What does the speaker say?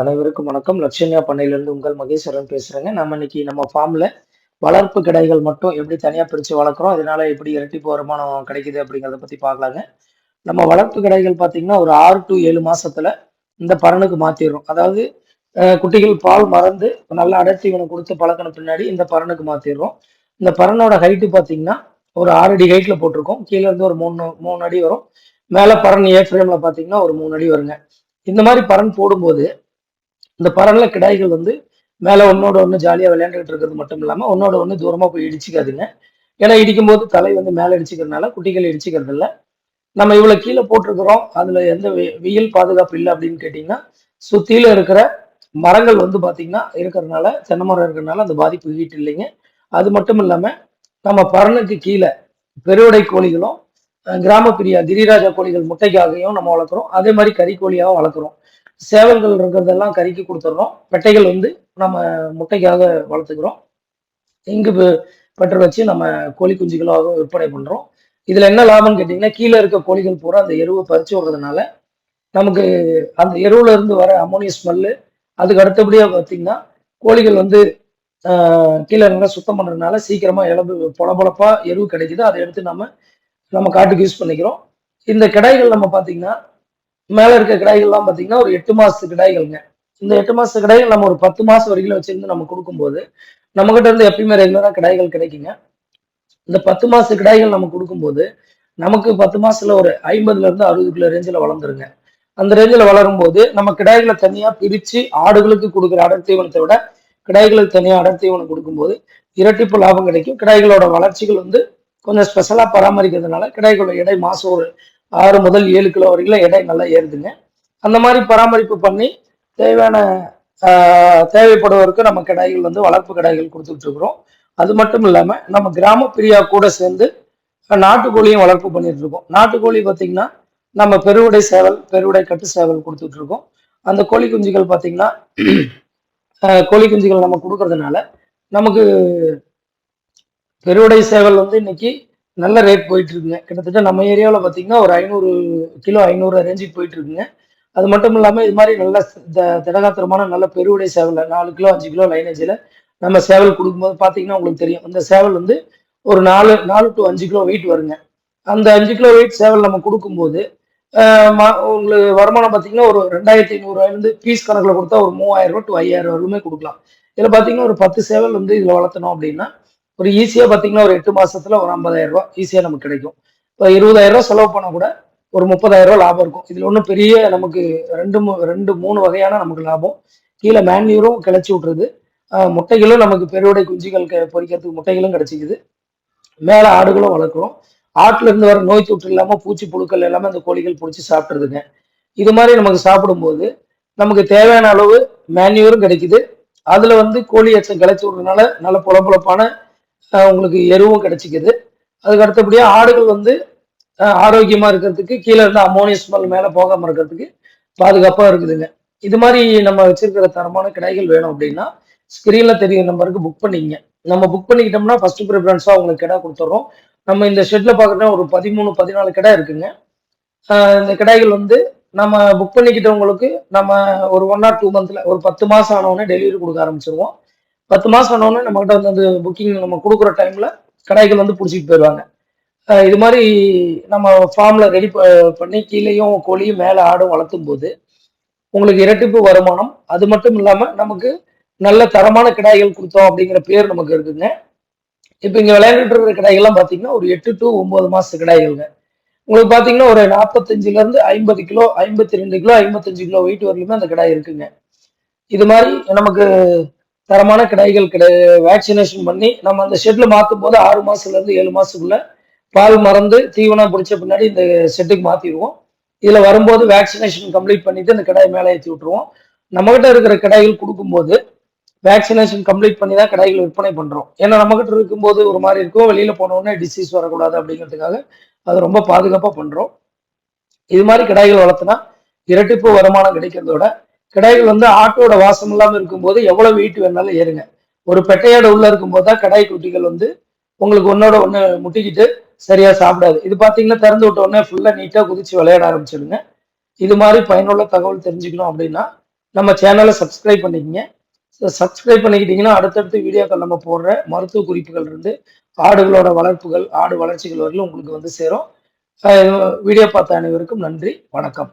அனைவருக்கும் வணக்கம். லட்சுமியா பண்ணையிலிருந்து உங்கள் மகேஸ்வரன் பேசுறேங்க. நம்ம இன்னைக்கு நம்ம ஃபார்ம்ல வளர்ப்பு கிடைகள் மட்டும் எப்படி தனியா பிரிச்சு வளர்க்குறோம் அதனால எப்படி இரட்டிப்பு வருமானம் கிடைக்குது அப்படிங்கிறத பத்தி பார்க்கலாங்க. நம்ம வளர்ப்பு கிடைகள் பார்த்தீங்கன்னா ஒரு ஆறு டு ஏழு மாசத்துல இந்த பரனுக்கு மாத்திடுறோம். அதாவது குட்டிகள் பால் மறந்து நல்ல அடர்த்தீவனம் கொடுத்து பழக்கின பின்னாடி இந்த பரனுக்கு மாத்திடுறோம். இந்த பரனோட ஹைட்டு பார்த்தீங்கன்னா ஒரு ஆறு அடி ஹைட்ல போட்டிருக்கோம். கீழே இருந்து ஒரு மூணு மூணு அடி வரும். மேலே பரன் ஏ ஃப்ரேம்ல பார்த்தீங்கன்னா ஒரு மூணு அடி வருங்க. இந்த மாதிரி பரன் போடும்போது இந்த பரன்ல கிடாய்கள் வந்து மேலே ஒன்னோட ஒன்று ஜாலியாக விளையாண்டுகிட்டு இருக்கிறது மட்டும் இல்லாமல் ஒன்னோட ஒன்று தூரமாக போய் இடிச்சுக்காதுங்க. ஏன்னா இடிக்கும் போது தலை வந்து மேலே இடிச்சிக்கிறதுனால குட்டிகள் இடிச்சிக்கிறது இல்லை. நம்ம இவ்வளோ கீழே போட்டிருக்கிறோம். அதில் எந்த வெ- வெயில் பாதுகாப்பு இல்லை அப்படின்னு கேட்டிங்கன்னா சுற்றியில் இருக்கிற மரங்கள் வந்து பார்த்திங்கன்னா இருக்கிறதுனால தென்னை மரம் இருக்கிறதுனால அந்த பாதிப்பு ஹீட் இல்லைங்க. அது மட்டும் இல்லாமல் நம்ம பரனுக்கு கீழே பெருவடை கோழிகளும் கிராமப்பிரியா கிரிராஜா கோழிகள் முட்டைக்காகவும் நம்ம வளர்க்குறோம். அதே மாதிரி கறி கோழியாகவும் வளர்க்குறோம். சேவல்கள் இருக்கிறதெல்லாம் கறிக்கு கொடுத்துட்றோம் பெட்டைகள் வந்து நம்ம முட்டைக்காக வளர்த்துக்கிறோம். இங்கு பெ- பெற்று வச்சு நம்ம கோழி குஞ்சுகளாக விற்பனை பண்ணுறோம் இதில் என்ன லாபம்னு கேட்டிங்கன்னா கீழே இருக்க கோழிகள் பூரா அந்த எருவை பறிச்சு விடுறதுனால நமக்கு அந்த எருவுல இருந்து வர அமோனிய ஸ்மெல்லு அதுக்கு அடுத்தபடியாக பார்த்தீங்கன்னா கோழிகள் வந்து கீழே நல்லா சுத்தம் பண்ணுறதுனால சீக்கிரமாக இழப்பு பொலப்பொழப்பாக எருவு கிடைக்குது. அதை எடுத்து நம்ம நம்ம காட்டுக்கு யூஸ் பண்ணிக்கிறோம். இந்த கிடாய்கள் நம்ம பார்த்தீங்கன்னா மேலே இருக்க கிடாய்கள்லாம் பார்த்தீங்கன்னா ஒரு எட்டு மாசத்து கிடாய்கள்ங்க. இந்த எட்டு மாசத்து கிடாய்கள் நம்ம ஒரு பத்து மாசம் வரைக்கும் வச்சிருந்து நம்ம கொடுக்கும்போது நம்ம கிட்ட இருந்து எப்பயுமே ரெகுலரா கிடாய்கள் கிடைக்குங்க. இந்த பத்து மாச கிடாய்கள் நம்ம கொடுக்கும்போது நமக்கு பத்து மாசத்துல ஒரு ஐம்பதுல இருந்து அறுபது கிலோ ரேஞ்சில் வளர்ந்துருங்க. அந்த ரேஞ்சில் வளரும் போது நம்ம கிடாய்களை தனியா பிரிச்சு ஆடுகளுக்கு கொடுக்குற அடர் தீவனத்தை விட கிடாய்களுக்கு தனியா அடர் தீவனம் கொடுக்கும்போது இரட்டிப்பு லாபம் கிடைக்கும். கிடாய்களோட வளர்ச்சிகள் வந்து கொஞ்சம் ஸ்பெஷலா பராமரிக்கிறதுனால கிடாய்களோட எடை மாசம் ஒரு ஆறு முதல் ஏழு கிலோ வரைக்கும் எடை நல்லா ஏறுதுங்க. அந்த மாதிரி பராமரிப்பு பண்ணி தேவையான தேவைப்படுவதற்கு நம்ம கடாய்கள் வந்து வளர்ப்பு கடாய்கள் கொடுத்துட்டு இருக்கிறோம். அது மட்டும் இல்லாமல் நம்ம கிராம பிரியா கூட சேர்ந்து நாட்டுக்கோழியும் வளர்ப்பு பண்ணிட்டு இருக்கோம். நாட்டுக்கோழி பார்த்தீங்கன்னா நம்ம பெருவுடை சேவல் பெருவுடை கட்டு சேவல் கொடுத்துட்டு இருக்கோம். அந்த கோழி குஞ்சுகள் பார்த்தீங்கன்னா கோழி குஞ்சுகள் நம்ம கொடுக்கறதுனால நமக்கு பெருவுடை சேவல் வந்து இன்னைக்கு நல்ல ரேட் போயிட்டு இருக்குங்க கிட்டத்தட்ட நம்ம ஏரியாவில் பார்த்தீங்கன்னா ஒரு ஐநூறு கிலோ ஐநூறு ரேஞ்சுக்கு போயிட்டு இருக்குங்க அது மட்டும் இல்லாமல் இது மாதிரி நல்ல த- திடகாத்திரமான நல்ல பெருவுடை சேவல் நாலு கிலோ அஞ்சு கிலோ லைனேஜில் நம்ம சேவல் கொடுக்கும்போது பார்த்தீங்கன்னா உங்களுக்கு தெரியும். இந்த சேவல் வந்து ஒரு நாலு நாலு டு அஞ்சு கிலோ வெயிட் வருங்க. அந்த அஞ்சு கிலோ வெயிட் சேவல் நம்ம கொடுக்கும்போது உங்களுக்கு வருமானம் பார்த்தீங்கன்னா ஒரு ரெண்டாயிரத்தி ஐநூறுரூவாயிலிருந்து பீஸ் கணக்கில் கொடுத்தா ஒரு மூவாயிரம் ரூபா டு ஐயாயிரம் வரையுமே கொடுக்கலாம். இதில் பார்த்தீங்கன்னா ஒரு பத்து சேவல் வந்து இதில் வளர்த்தணும் அப்படின்னா ஒரு ஈஸியாக பார்த்தீங்கன்னா ஒரு எட்டு மாசத்துல ஒரு ஐம்பதாயிரம் ரூபா ஈஸியாக நமக்கு கிடைக்கும். இப்போ இருபதாயிரம் செலவு பண்ணால் கூட ஒரு முப்பதாயிரம் ரூபா லாபம் இருக்கும். இதில் ஒன்றும் பெரிய நமக்கு ரெண்டு ரெண்டு மூணு வகையான நமக்கு லாபம். கீழே மேன்யூரும் கிளச்சி விட்றது முட்டைகளும் நமக்கு பெருவுடை குஞ்சுகள் க- பொறிக்கிறதுக்கு முட்டைகளும் கிடைச்சிக்குது. மேலே ஆடுகளும் வளர்க்குறோம். ஆட்டுல இருந்து வர நோய் தொற்று இல்லாமல் பூச்சி புழுக்கள் எல்லாமே அந்த கோழிகள் பிடிச்சி சாப்பிட்றதுங்க இது மாதிரி நமக்கு சாப்பிடும்போது நமக்கு தேவையான அளவு மேன்யூரும் கிடைக்குது. அதில் வந்து கோழி எச்சம் கிளச்சி விடுறதுனால நல்ல புலப்புழப்பான உங்களுக்கு எருவும் கிடைச்சிக்குது. அதுக்கு அடுத்தபடியாக ஆடுகள் வந்து ஆரோக்கியமாக இருக்கிறதுக்கு கீழே இருந்து அமோனிய ஸ்மெல் மேலே போகாமல் இருக்கிறதுக்கு பாதுகாப்பாக இருக்குதுங்க. இது மாதிரி நம்ம வச்சிருக்கிற தரமான கிடைகள் வேணும் அப்படின்னா ஸ்கிரீன்ல தெரியும் நம்பருக்கு புக் பண்ணிக்கங்க. நம்ம புக் பண்ணிக்கிட்டோம்னா ஃபர்ஸ்ட் ப்ரிஃபரன்ஸாக உங்களுக்கு கிடை கொடுத்துட்றோம் நம்ம இந்த ஷெட்டில் பாக்குறோம்னா ஒரு பதிமூணு பதினாலு கடை இருக்குங்க. இந்த கிடாய்கள் வந்து நம்ம புக் பண்ணிக்கிட்டவங்களுக்கு நம்ம ஒரு ஒன் ஆர் டூ மந்த்ல ஒரு பத்து மாதம் ஆனவுடனே டெலிவரி கொடுக்க ஆரம்பிச்சிருவோம். பத்து மாசம் ஆனவுடனே நம்ம கிட்ட வந்து அந்த புக்கிங் நம்ம கொடுக்குற டைம்ல கடாய்கள் வந்து பிடிச்சிட்டு போயிடுவாங்க இது மாதிரி நம்ம ஃபார்ம்ல ரெடி பண்ணி கீழேயும் கோழியும் மேலே ஆடும் வளர்த்தும் போது உங்களுக்கு இரட்டிப்பு வருமானம். அது மட்டும் இல்லாமல் நமக்கு நல்ல தரமான கிடாய்கள் கொடுத்தோம் அப்படிங்கிற பேர் நமக்கு இருக்குங்க. இப்போ இங்கே விளையாண்டுட்டு இருக்கிற கிடாய்கள்லாம் பார்த்தீங்கன்னா ஒரு எட்டு டு ஒம்பது மாசத்து கிடாய்கள்ங்க. உங்களுக்கு பார்த்தீங்கன்னா ஒரு நாற்பத்தஞ்சுலேருந்து ஐம்பது கிலோ ஐம்பத்தி ரெண்டு கிலோ ஐம்பத்தஞ்சு கிலோ வெயிட் வரலுமே அந்த கிடாய் இருக்குங்க. இது மாதிரி நமக்கு தரமான கிடாய்கள் கிடை வேக்சினேஷன் பண்ணி நம்ம அந்த ஷெட்டில் மாற்றும் போது ஆறு மாசத்துல இருந்து ஏழு மாதத்துக்குள்ளே பால் மறந்து தீவனம் பிடிச்ச பின்னாடி இந்த ஷெட்டுக்கு மாற்றிடுவோம் இதில் வரும்போது வேக்சினேஷன் கம்ப்ளீட் பண்ணிட்டு இந்த கிடாய் மேலே ஏற்றி விட்டுருவோம். நம்மகிட்ட இருக்கிற கிடாய்கள் கொடுக்கும்போது வேக்சினேஷன் கம்ப்ளீட் பண்ணி தான் கடைகள் விற்பனை பண்ணுறோம் ஏன்னா நம்மகிட்ட இருக்கும்போது ஒரு மாதிரி இருக்கும். வெளியில் போனோடனே டிசீஸ் வரக்கூடாது அப்படிங்கிறதுக்காக அது ரொம்ப பாதுகாப்பாக பண்ணுறோம் இது மாதிரி கிடாய்கள் வளர்த்துனா இரட்டிப்பு வருமானம் கிடைக்கிறதோட கிடாய்கள் வந்து ஆட்டோட வாசம் இல்லாமல் இருக்கும்போது எவ்வளவு வீட்டு வேணாலும் ஏறுங்க. ஒரு பெட்டையாடு உள்ள இருக்கும்போது தான் கடாய் குட்டிகள் வந்து உங்களுக்கு ஒன்னோட ஒன்று முட்டிக்கிட்டு சரியா சாப்பிடாது. இது பார்த்தீங்கன்னா திறந்து விட்ட உடனே ஃபுல்லாக நீட்டாக குதிச்சு விளையாட ஆரம்பிச்சிடுங்க. இது மாதிரி பயனுள்ள தகவல் தெரிஞ்சுக்கணும் அப்படின்னா நம்ம சேனலை சப்ஸ்கிரைப் பண்ணிக்கங்க. சப்ஸ்கிரைப் பண்ணிக்கிட்டீங்கன்னா அடுத்தடுத்து வீடியோக்கள் நம்ம போடுற மருத்துவ குறிப்புகள் இருந்து ஆடுகளோட வளர்ப்புகள் ஆடு வளர்ச்சிகள் வரையிலும் உங்களுக்கு வந்து சேரும். வீடியோ பார்த்த அனைவருக்கும் நன்றி வணக்கம்.